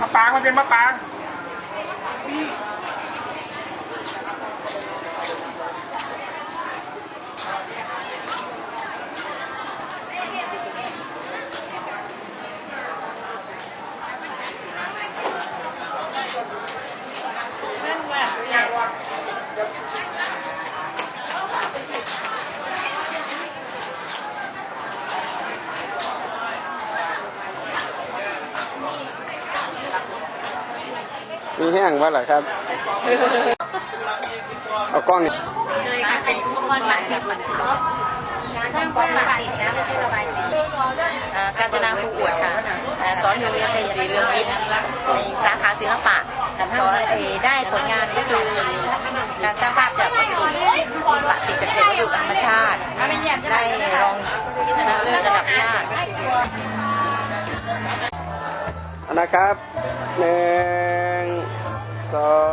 มะปางมันเป็นมะปางนี่ มีแห้งวะเหรอครับ เอากล้องนี่เลยค่ะเป็นอุปกรณ์หมักแบบมันการทำป้องหมักติดนะไม่ใช่ระบายสีการจนาภูอวดค่ะสอนอยู่โรงเรียนชัยศรีเรืองวิทย์ในสาขาศิลปะสอนได้ผลงานก็คือการสร้างภาพจากวัสดุปะติดจากเศษวัสดุธรรมชาติ ได้รองชนะเลิศระดับชาติ นะครับหนึ่งสอง